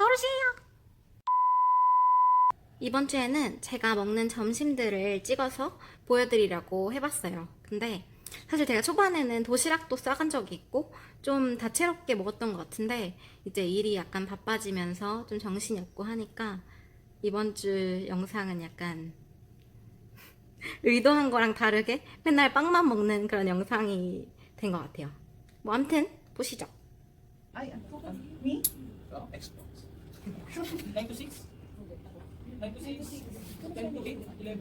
걸으세요. 이번 주에는 제가 먹는 점심들을 찍어서 보여드리려고 해봤어요. 근데 사실 제가 초반에는 도시락도 싸간 적이 있고 좀 다채롭게 먹었던 것 같은데 이제 일이 약간 바빠지면서 좀 정신이 없고 하니까 이번 주 영상은 약간 의도한 거랑 다르게 맨날 빵만 먹는 그런 영상이 된 것 같아요. 뭐 아무튼 보시죠. I am me. 9 to 6? 9 to 6? 10 to 8? 11?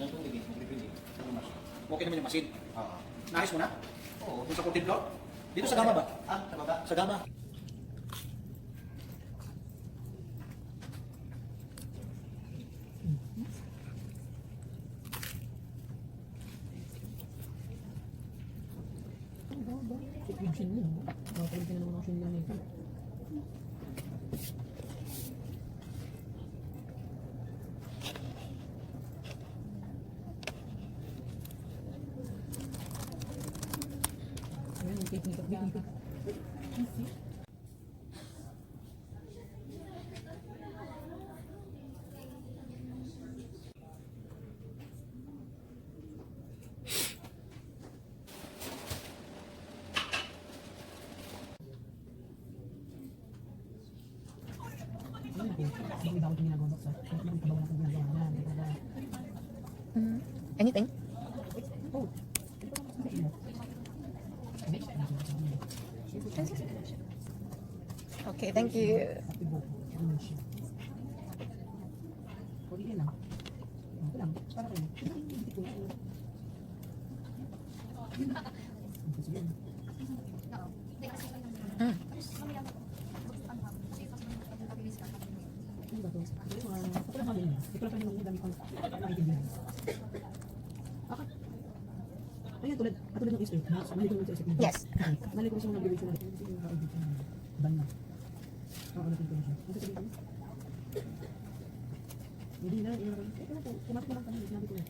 Ilang tubig eh? Magbibili. Ano mas? Okay naman yung masin. Oo. Nais mo na? Oo. Dun sa 14? Dito sa gama ba? Ah, sa baba. Sa gama. Plastic yung chin yun. Nakakalit ka na naman ang chin yun. Ayan, ikot-ikot-ikot. Kasi, Anything? Okay, thank you. Mm. Ini bagus. Katulad ng Easter, na, mali ko naman sa isip. Yes. Mali ko nag-review na. Hindi ko naka-review siya. Ban na. Oo, natin ko na siya. Ang sasabihin ko? Hindi na, hindi na. Ito na po, kumakas mo lang kami, sinabi ko na.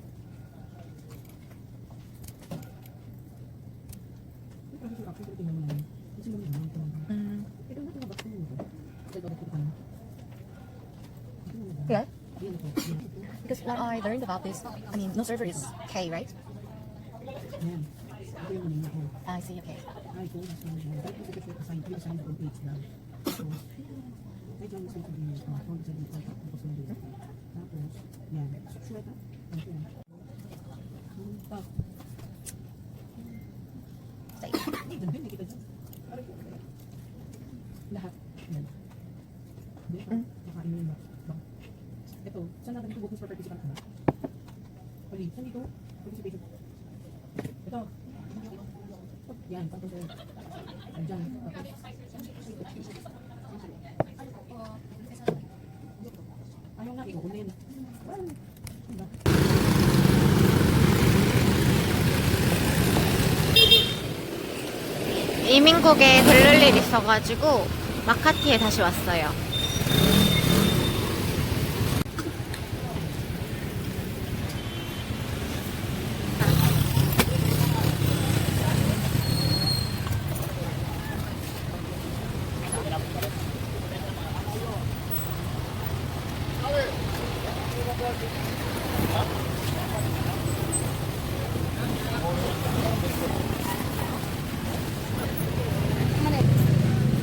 Yung processor action, tingnan mo lang. Kasi mo naman, ito. Ito na, tingnan, mm. bakit mo ito? Ito, bakit ko pa Ito na ba? Yeah. Ayan ito, ayan. Because what I learned about this, I mean, no server is K, right? I see, okay. I told the solution, that is because it's assigned, it's assigned from each now. So, I told the solution, I told the solution, I told the solution, tapos, yan, susulat na. Okay. Pag, sa ito, hindi kita dyan. Lahat. 이민국에 들를 일 있어가지고 마카티에 다시 왔어요.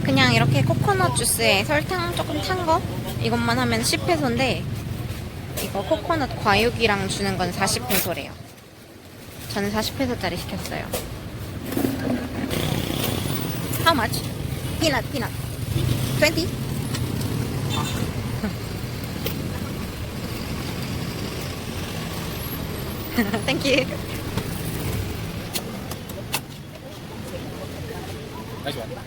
그냥 이렇게 코코넛 주스에 설탕 조금 탄 거 이것만 하면 10페소인데 이거 코코넛 과육이랑 주는 건 40페소래요. 저는 40페소짜리 시켰어요. How much? Peanut, peanut. 20? Thank you. Nice one.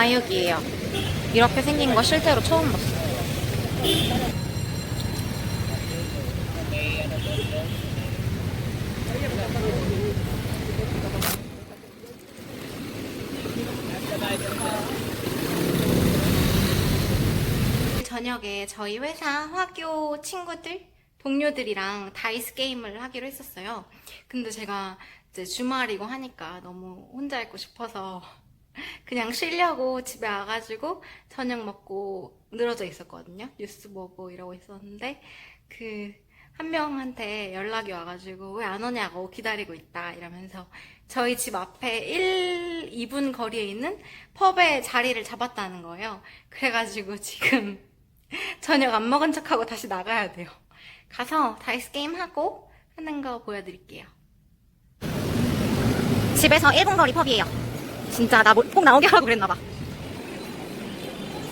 과육이에요. 이렇게 생긴 거 실제로 처음 봤어요. 저녁에 저희 회사 화교 친구들, 동료들이랑 다이스 게임을 하기로 했었어요. 근데 제가 이제 주말이고 하니까 너무 혼자 있고 싶어서 그냥 쉬려고 집에 와가지고 저녁 먹고 늘어져 있었거든요. 뉴스 보고 이러고 있었는데 그 한 명한테 연락이 와가지고 왜 안 오냐고 기다리고 있다 이러면서 저희 집 앞에 1, 2분 거리에 있는 펍에 자리를 잡았다는 거예요. 그래가지고 지금 저녁 안 먹은 척하고 다시 나가야 돼요. 가서 다이스 게임 하고 하는 거 보여드릴게요. 집에서 1분 거리 펍이에요. 진짜 나 꼭 나오게 하라고 그랬나봐.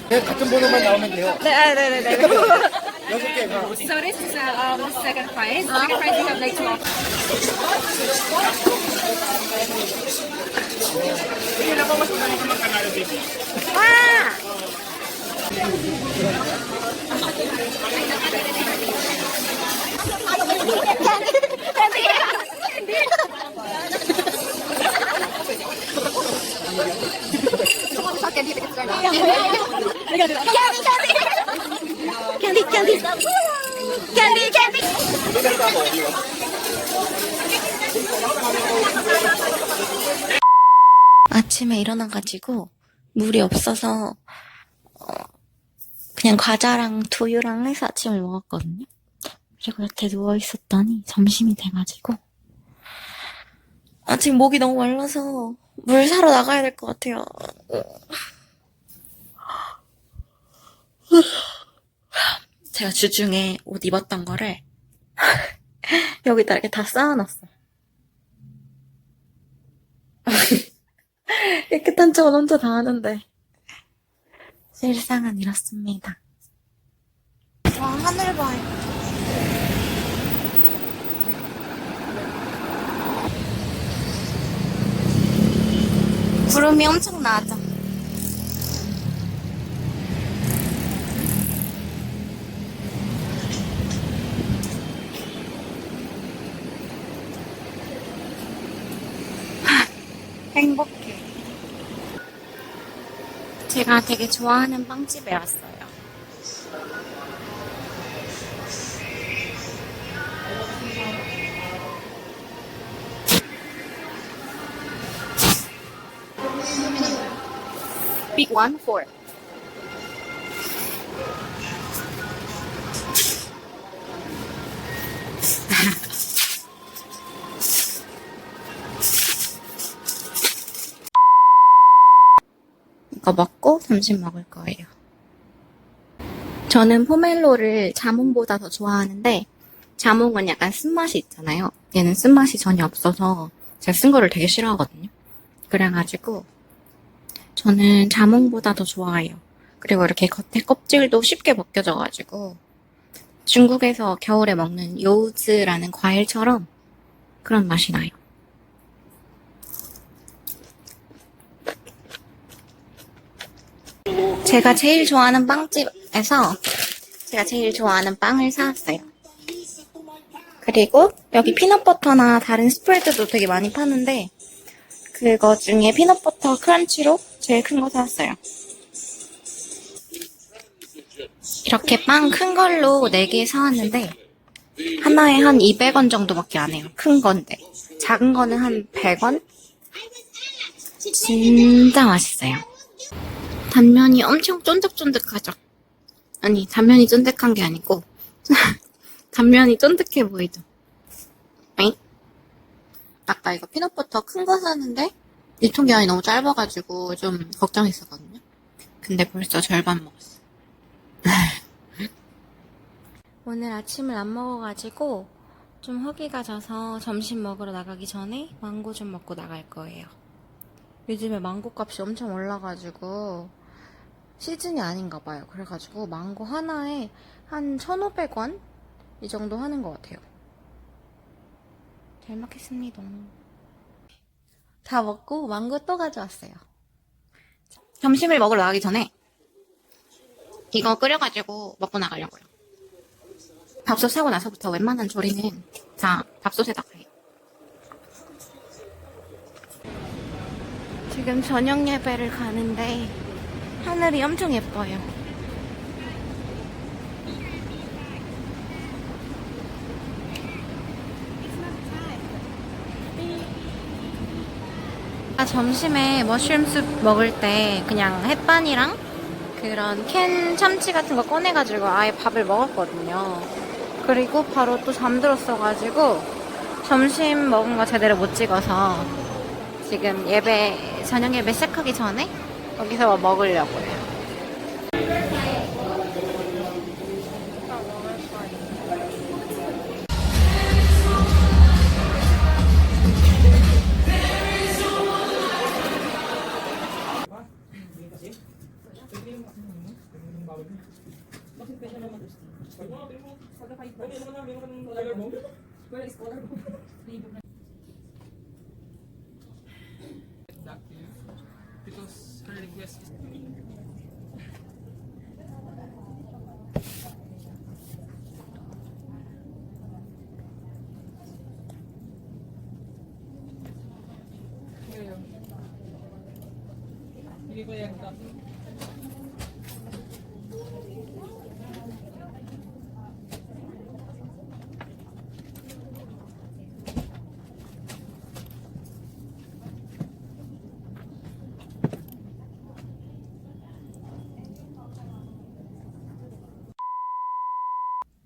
네, 같은 번호만 나오면 돼요. 네, 네, 네, 네. 여섯 개가. So this is uh, um, the second prize. Second prize we have like 12. 와! 캔디 캔디 캔디 캔디 아침에 일어나가지고 물이 없어서 어, 그냥 과자랑 두유랑 해서 아침을 먹었거든요. 그리고 이렇게 누워 있었더니 점심이 돼가지고 아직 목이 너무 말라서 물 사러 나가야 될 것 같아요. 제가 주중에 옷 입었던 거를 여기다 이렇게 다 쌓아놨어요. 깨끗한 척은 혼자 다 하는데 실상은 이렇습니다. 와 하늘 봐요. 구름이 엄청 나죠. 행복해. 제가 되게 좋아하는 빵집에 왔어요. Big one for. 이거 먹고 점심 먹을 거예요. 저는 포멜로를 자몽보다 더 좋아하는데 자몽은 약간 쓴맛이 있잖아요. 얘는 쓴맛이 전혀 없어서 제가 쓴 거를 되게 싫어하거든요. 그래가지고 저는 자몽보다 더 좋아해요. 그리고 이렇게 겉에 껍질도 쉽게 벗겨져가지고 중국에서 겨울에 먹는 요즈라는 과일처럼 그런 맛이 나요. 제가 제일 좋아하는 빵집에서 제가 제일 좋아하는 빵을 사왔어요. 그리고 여기 피넛버터나 다른 스프레드도 되게 많이 파는데 그거 중에 피넛버터 크런치로 제일 큰 거 사왔어요. 이렇게 빵 큰 걸로 4개 사왔는데 하나에 한 200원 정도밖에 안 해요. 큰 건데. 작은 거는 한 100원? 진짜 맛있어요. 단면이 엄청 쫀득쫀득하죠? 아니, 단면이 쫀득한 게 아니고, 단면이 쫀득해 보이죠? 에이? 아까 이거 피넛버터 큰거 샀는데, 유통기한이 너무 짧아가지고 좀 걱정했었거든요. 근데 벌써 절반 먹었어. 오늘 아침을 안 먹어가지고 좀 허기가 져서 점심 먹으러 나가기 전에 망고 좀 먹고 나갈 거예요. 요즘에 망고 값이 엄청 올라가지고 시즌이 아닌가 봐요. 그래가지고 망고 하나에 한 1,500원? 이 정도 하는 것 같아요. 잘 먹겠습니다. 다 먹고 망고 또 가져왔어요. 점심을 먹으러 나가기 전에 이거 끓여가지고 먹고 나가려고요. 밥솥 사고 나서부터 웬만한 조리는 다 밥솥에다가 해요. 지금 저녁 예배를 가는데 하늘이 엄청 예뻐요. 점심에 머쉬룸 숲 먹을 때 그냥 햇반이랑 그런 캔 참치 같은 거 꺼내가지고 아예 밥을 먹었거든요. 그리고 바로 또 잠들었어가지고 점심 먹은 거 제대로 못 찍어서 지금 예배, 저녁 예배 시작하기 전에 거기서 먹으려고요. kasi. Tignan yung tignan yung bawal niya. Bakit pwede naman gusto? Mo, tignan mo. Pagka five. Meron ng collar mo. Wala is collar mo. Because her request is... Yung top.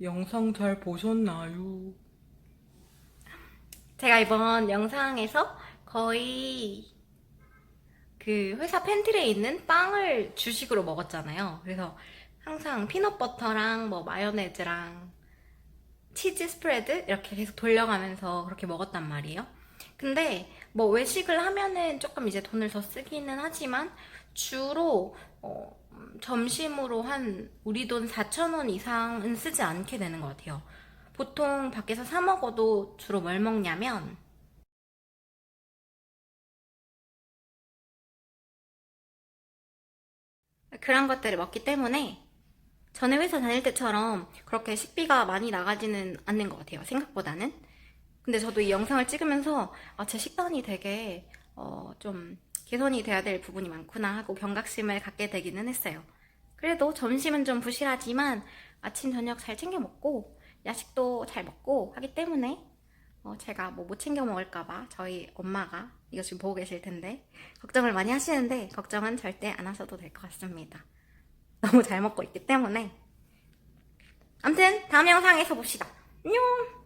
영상 잘 보셨나요? 제가 이번 영상에서 거의 그 회사 팬트리에 있는 빵을 주식으로 먹었잖아요. 그래서 항상 피넛버터랑 뭐 마요네즈랑 치즈 스프레드 이렇게 계속 돌려가면서 그렇게 먹었단 말이에요. 근데 뭐 외식을 하면은 조금 이제 돈을 더 쓰기는 하지만 주로 어, 음, 점심으로 한 우리 돈 4,000원 이상은 쓰지 않게 되는 것 같아요. 보통 밖에서 사 먹어도 주로 뭘 먹냐면 그런 것들을 먹기 때문에 전에 회사 다닐 때처럼 그렇게 식비가 많이 나가지는 않는 것 같아요. 생각보다는. 근데 저도 이 영상을 찍으면서 아, 제 식단이 되게 어, 좀 개선이 돼야 될 부분이 많구나 하고 경각심을 갖게 되기는 했어요. 그래도 점심은 좀 부실하지만 아침 저녁 잘 챙겨 먹고 야식도 잘 먹고 하기 때문에 어, 제가 뭐 못 챙겨 먹을까봐 저희 엄마가 이거 지금 보고 계실 텐데 걱정을 많이 하시는데 걱정은 절대 안 하셔도 될 것 같습니다. 너무 잘 먹고 있기 때문에 아무튼 다음 영상에서 봅시다. 안녕!